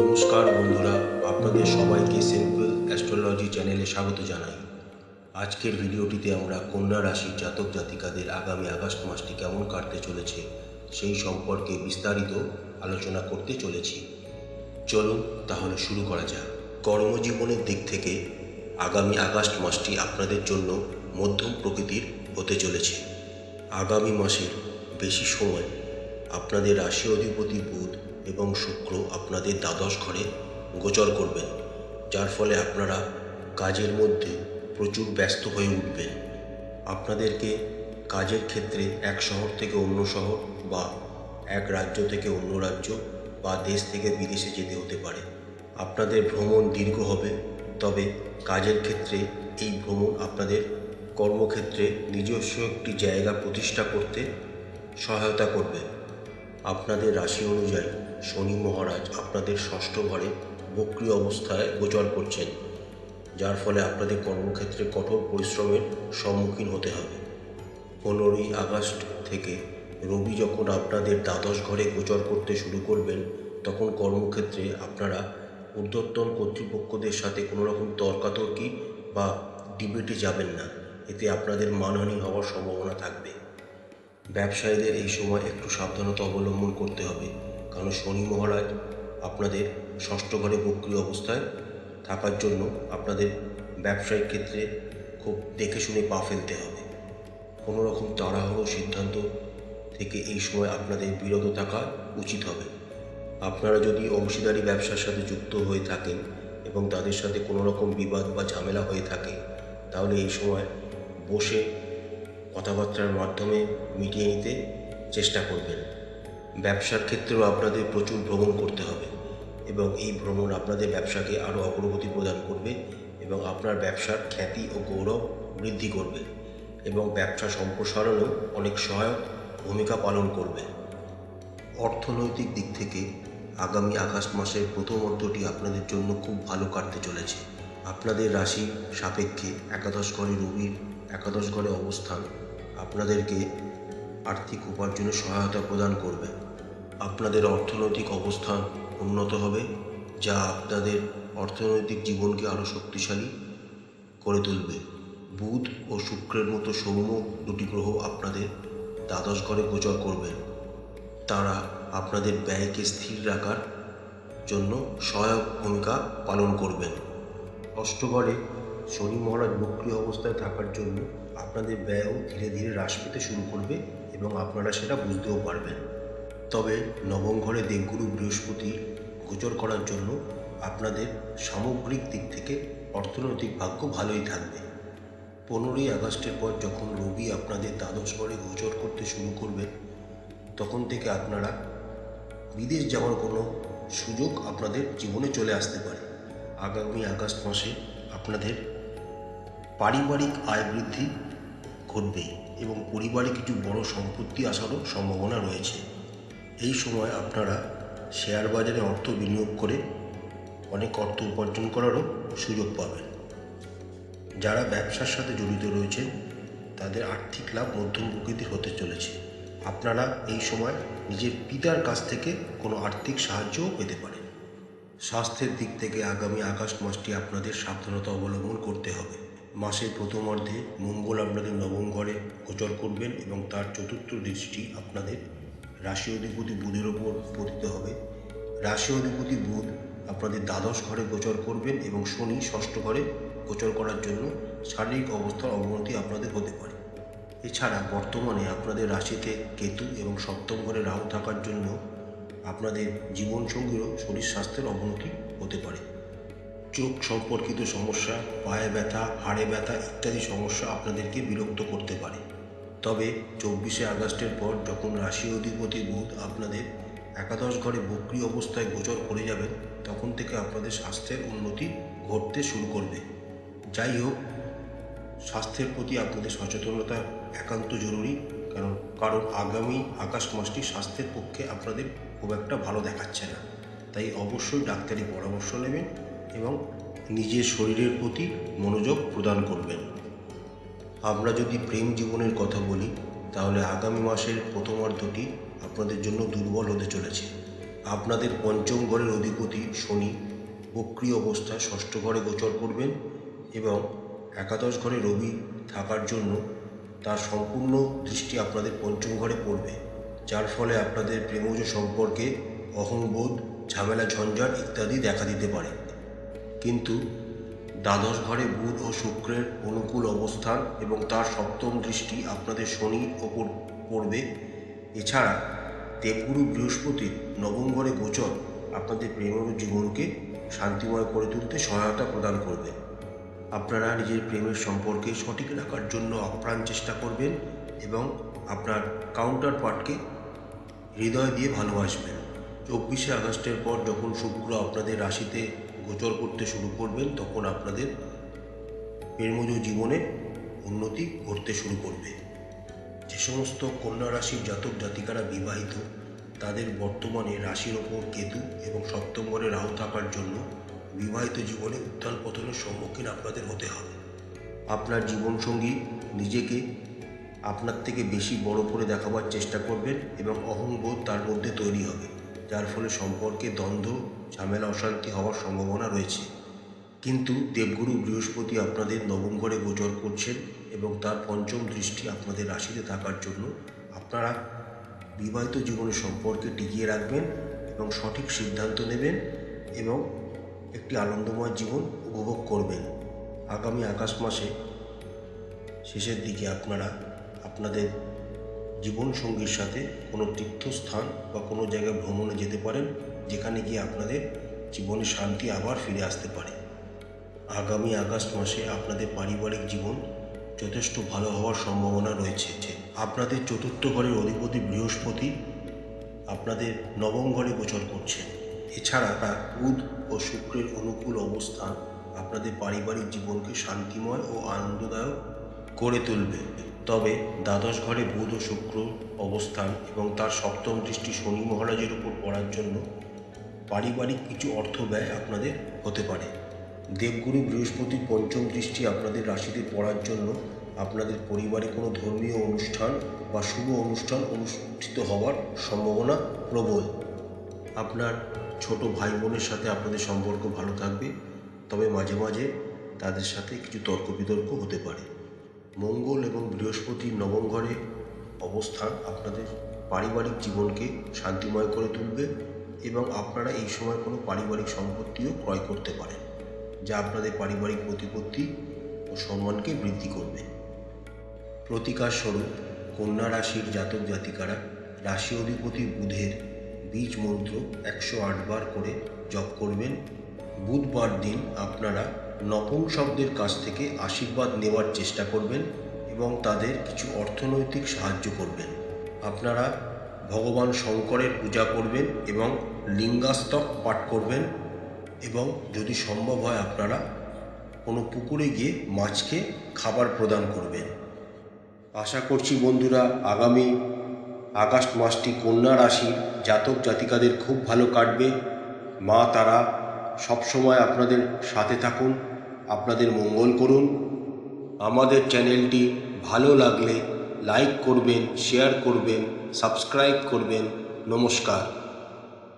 নমস্কার বন্ধুরা, আপনাদের সবাইকে সিম্পল অ্যাস্ট্রোলজি চ্যানেলে স্বাগত জানাই। আজকের ভিডিওটিতে আমরা কন্যা রাশির জাতক জাতিকাদের আগামী আগস্ট মাসটি কেমন কাটতে চলেছে, সেই সম্পর্কে বিস্তারিত আলোচনা করতে চলেছি। চলুন তাহলে শুরু করা যাক। কর্মজীবনের দিক থেকে আগামী আগস্ট মাসটি আপনাদের জন্য মধ্যম প্রকৃতির হতে চলেছে। আগামী মাসের বেশি সময় আপনাদের রাশি অধিপতি বুধ এবং শুক্র আপনাদের দ্বাদশ ঘরে গোচর করবেন, যার ফলে আপনারা কাজের মধ্যে প্রচুর ব্যস্ত হয়ে উঠবেন। আপনাদেরকে কাজের ক্ষেত্রে এক শহর থেকে অন্য শহর বা এক রাজ্য থেকে অন্য রাজ্য বা দেশ থেকে বিদেশে যেতে হতে পারে। আপনাদের ভ্রমণ দীর্ঘ হবে, তবে কাজের ক্ষেত্রে এই ভ্রমণ আপনাদের কর্মক্ষেত্রে নিজস্ব একটি জায়গা প্রতিষ্ঠা করতে সহায়তা করবে। আপনাদের রাশি অনুযায়ী শনি মহারাজ আপনাদের ষষ্ঠ ঘরে বক্রি অবস্থায় গোচর করছেন, যার ফলে আপনাদের কর্মক্ষেত্রে কঠোর পরিশ্রমের সম্মুখীন হতে হবে। পনেরোই আগস্ট থেকে রবি যখন আপনাদের দ্বাদশ ঘরে গোচর করতে শুরু করবেন, তখন কর্মক্ষেত্রে আপনারা ঊর্ধ্বতন কর্তৃপক্ষদের সাথে কোনো রকম তর্কাতর্কি বা ডিবেটে যাবেন না। এতে আপনাদের মানহানি হওয়ার সম্ভাবনা থাকবে। ব্যবসায়ীদের এই সময় একটু সাবধানতা অবলম্বন করতে হবে। কারণ শনি মহারাজ আপনাদের ষষ্ঠ ঘরে বক্রিয় অবস্থায় থাকার জন্য আপনাদের ব্যবসায়িক ক্ষেত্রে খুব দেখে শুনে পা ফেলতে হবে। কোনো রকম তাড়াহুড়ো সিদ্ধান্ত থেকে এই সময় আপনাদের বিরত থাকা উচিত হবে। আপনারা যদি অংশীদারি ব্যবসার সাথে যুক্ত হয়ে থাকেন এবং তাদের সাথে কোনো রকম বিবাদ বা ঝামেলা হয়ে থাকে, তাহলে এই সময় বসে কথাবার্তার মাধ্যমে মিটিয়ে নিতে চেষ্টা করবেন। ব্যবসার ক্ষেত্রেও আপনাদের প্রচুর ভ্রমণ করতে হবে এবং এই ভ্রমণ আপনাদের ব্যবসাকে আরও অগ্রগতি প্রদান করবে এবং আপনার ব্যবসার খ্যাতি ও গৌরব বৃদ্ধি করবে এবং ব্যবসা সম্প্রসারণেও অনেক সহায়ক ভূমিকা পালন করবে। অর্থনৈতিক দিক থেকে আগামী আগস্ট মাসের প্রথম অর্ধটি আপনাদের জন্য খুব ভালো কাটতে চলেছে। আপনাদের রাশি সাপেক্ষে একাদশ ঘরে রবির একাদশ ঘরে অবস্থান আপনাদেরকে আর্থিক উপার্জনে সহায়তা প্রদান করবে। আপনাদের অর্থনৈতিক অবস্থান উন্নত হবে, যা আপনাদের অর্থনৈতিক জীবনকে আরও শক্তিশালী করে তুলবে। বুধ ও শুক্রের মতো সৌম্য দুটি গ্রহ আপনাদের দ্বাদশ ঘরে গোচর করবেন তারা আপনাদের ব্যয়কে স্থির রাখার জন্য সহায়ক ভূমিকা পালন করবেন। অষ্টঘরে শনি মহারাজ বক্রিয় অবস্থায় থাকার জন্য আপনাদের ব্যয়ও ধীরে ধীরে হ্রাস পেতে শুরু করবে এবং আপনারা সেটা বুঝতেও পারবেন। তবে নবম ঘরে দেবগুরু বৃহস্পতি গোচর করার জন্য আপনাদের সামগ্রিক দিক থেকে অর্থনৈতিক ভাগ্য ভালোই থাকবে। পনেরোই আগস্টের পর যখন রবি আপনাদের দ্বাদশ ঘরে গোচর করতে শুরু করবে তখন থেকে আপনারা বিদেশ যাওয়ার কোনো সুযোগ আপনাদের জীবনে চলে আসতে পারে। আগামী আগস্ট মাসে আপনাদের পারিবারিক আয় বৃদ্ধি ঘটবে এবং পরিবারে কিছু বড় সম্পত্তি আসারও সম্ভাবনা রয়েছে। এই সময় আপনারা শেয়ার বাজারে অর্থ বিনিয়োগ করে অনেক অর্থ উপার্জন করারও সুযোগ পাবেন। যারা ব্যবসার সাথে জড়িত রয়েছেন তাদের আর্থিক লাভ মধ্যম প্রকৃতির হতে চলেছে। আপনারা এই সময় নিজের পিতার কাছ থেকে কোনো আর্থিক সাহায্যও পেতে পারেন। স্বাস্থ্যের দিক থেকে আগামী আগস্ট মাসটি আপনাদের সাবধানতা অবলম্বন করতে হবে। মাসের প্রথম অর্ধে মঙ্গল আপনাদের নবম ঘরে গোচর করবেন এবং তার চতুর্থ দৃষ্টি আপনাদের রাশি অধিপতি বুধের ওপর পতিত হবে। রাশি অধিপতি বুধ আপনাদের দ্বাদশ ঘরে গোচর করবেন এবং শনি ষষ্ঠ ঘরে গোচর করার জন্য শারীরিক অবস্থার অবনতি আপনাদের হতে পারে। এছাড়া বর্তমানে আপনাদের রাশিতে কেতু এবং সপ্তম ঘরে রাহু থাকার জন্য আপনাদের জীবনসঙ্গীরও শরীর স্বাস্থ্যের অবনতি হতে পারে। চোখ সম্পর্কিত সমস্যা, পায়ে ব্যথা, হাড়ে ব্যথা ইত্যাদি সমস্যা আপনাদেরকে বিরক্ত করতে পারে। তবে চব্বিশে আগস্টের পর যখন রাশি অধিপতি বুধ আপনাদের একাদশ ঘরে বক্রি অবস্থায় গোচর করে যাবেন, তখন থেকে আপনাদের স্বাস্থ্যের উন্নতি ঘটতে শুরু করবে। যাই হোক, স্বাস্থ্যের প্রতি আপনাদের সচেতনতা একান্ত জরুরি, কারণ কারণ আগামী আকাশ মাসটি স্বাস্থ্যের পক্ষে আপনাদের খুব একটা ভালো দেখাচ্ছে না। তাই অবশ্যই ডাক্তারি পরামর্শ নেবেন এবং নিজের শরীরের প্রতি মনোযোগ প্রদান করবেন। আমরা যদি প্রেম জীবনের কথা বলি, তাহলে আগামী মাসের প্রথমার্ধটি আপনাদের জন্য দুর্বল হতে চলেছে। আপনাদের পঞ্চম ঘরের অধিপতি শনি বক্রি অবস্থায় ষষ্ঠ ঘরে গোচর করবেন এবং একাদশ ঘরে রবি থাকার জন্য তার সম্পূর্ণ দৃষ্টি আপনাদের পঞ্চম ঘরে পড়বে, যার ফলে আপনাদের প্রেমজ সম্পর্কে অহংবোধ, ঝামেলা, ঝঞ্ঝাট ইত্যাদি দেখা দিতে পারে। কিন্তু দ্বাদশ ঘরে বুধ ও শুক্রের অনুকূল অবস্থান এবং তার সপ্তম দৃষ্টি আপনাদের শনির ওপর পড়বে। এছাড়া দেবগুরু বৃহস্পতির নবম ঘরে গোচর আপনাদের প্রেমের জীবনকে শান্তিময় করে তুলতে সহায়তা প্রদান করবে। আপনারা নিজের প্রেমের সম্পর্কে সঠিক রাখার জন্য আপ্রাণ চেষ্টা করবেন এবং আপনার কাউন্টার পার্টকে হৃদয় দিয়ে ভালোবাসবেন। চব্বিশে আগস্টের পর যখন শুক্র আপনাদের রাশিতে গোচর করতে শুরু করবেন, তখন আপনাদের প্রেমজ জীবনে উন্নতি ঘটতে শুরু করবে। যে সমস্ত কন্যা রাশির জাতক জাতিকারা বিবাহিত, তাদের বর্তমানে রাশির ওপর কেতু এবং সপ্তম ঘরে রাহু থাকার জন্য বিবাহিত জীবনে উত্থান পতনের সম্মুখীন আপনাদের হতে হবে। আপনার জীবনসঙ্গী নিজেকে আপনার থেকে বেশি বড় করে দেখাবার চেষ্টা করবেন এবং অহংবোধ তার মধ্যে তৈরি হবে। যার ফলে সম্পর্কে দ্বন্দ্ব, ঝামেলা, অশান্তি হওয়ার সম্ভাবনা রয়েছে। কিন্তু দেবগুরু বৃহস্পতি আপনাদের নবম ঘরে গোচর করছেন এবং তার পঞ্চম দৃষ্টি আপনাদের রাশিতে থাকার জন্য আপনারা বিবাহিত জীবনের সম্পর্কে টিকিয়ে রাখবেন এবং সঠিক সিদ্ধান্ত নেবেন এবং একটি আনন্দময় জীবন উপভোগ করবেন। আগামী আগস্ট মাসে শেষের দিকে আপনারা আপনাদের জীবনসঙ্গীর সাথে কোনো তীর্থস্থান বা কোনো জায়গায় ভ্রমণে যেতে পারেন, যেখানে গিয়ে আপনাদের জীবনে শান্তি আবার ফিরে আসতে পারে। আগামী আগস্ট মাসে আপনাদের পারিবারিক জীবন যথেষ্ট ভালো হওয়ার সম্ভাবনা রয়েছে আপনাদের চতুর্থ ঘরের অধিপতি বৃহস্পতি আপনাদের নবম ঘরে গোচর করছেন। এছাড়া তার বুধ ও শুক্রের অনুকূল অবস্থান আপনাদের পারিবারিক জীবনকে শান্তিময় ও আনন্দদায়ক করে তুলবে। তবে দ্বাদশ ঘরে বুধ ও শুক্র অবস্থান এবং তার সপ্তম দৃষ্টি শনি মহারাজের উপর পড়ার জন্য পারিবারিক কিছু অর্থ ব্যয় আপনাদের হতে পারে। দেবগুরু বৃহস্পতির পঞ্চম দৃষ্টি আপনাদের রাশিতে পড়ার জন্য আপনাদের পরিবারে কোনো ধর্মীয় অনুষ্ঠান বা শুভ অনুষ্ঠান অনুষ্ঠিত হওয়ার সম্ভাবনা প্রবল। আপনার ছোট ভাই বোনের সাথে আপনাদের সম্পর্ক ভালো থাকবে, তবে মাঝে মাঝে তাদের সাথে কিছু তর্ক বিতর্ক হতে পারে। মঙ্গল এবং বৃহস্পতির নবম ঘরে অবস্থান আপনাদের পারিবারিক জীবনকে শান্তিময় করে তুলবে এবং আপনারা এই সময় কোনো পারিবারিক সম্পত্তিও ক্রয় করতে পারেন, যা আপনাদের পারিবারিক প্রতিপত্তি ও সম্মানকে বৃদ্ধি করবে। প্রতিকার স্বরূপ কন্যা রাশির জাতক জাতিকারা রাশি অধিপতি বুধের বীজ মন্ত্র একশো বার করে জপ করবেন। বুধবার দিন আপনারা নপুংসকদের কাছ থেকে আশীর্বাদ নেওয়ার চেষ্টা করবেন এবং তাদের কিছু অর্থনৈতিক সাহায্য করবেন। আপনারা ভগবান শঙ্করের পূজা করবেন এবং লিঙ্গাস্তক পাঠ করবেন এবং যদি সম্ভব হয় আপনারা কোনো পুকুরে গিয়ে মাছকে খাবার প্রদান করবেন। আশা করছি বন্ধুরা, আগামী আগস্ট মাসটি কন্যা রাশির জাতক জাতিকাদের খুব ভালো কাটবে। মা তারা সবসময় আপনাদের সাথে থাকুন। আপনাদের মঙ্গল করুন। আমাদের চ্যানেলটি ভালো লাগলে লাইক করবেন শেয়ার করবেন সাবস্ক্রাইব করবেন। নমস্কার।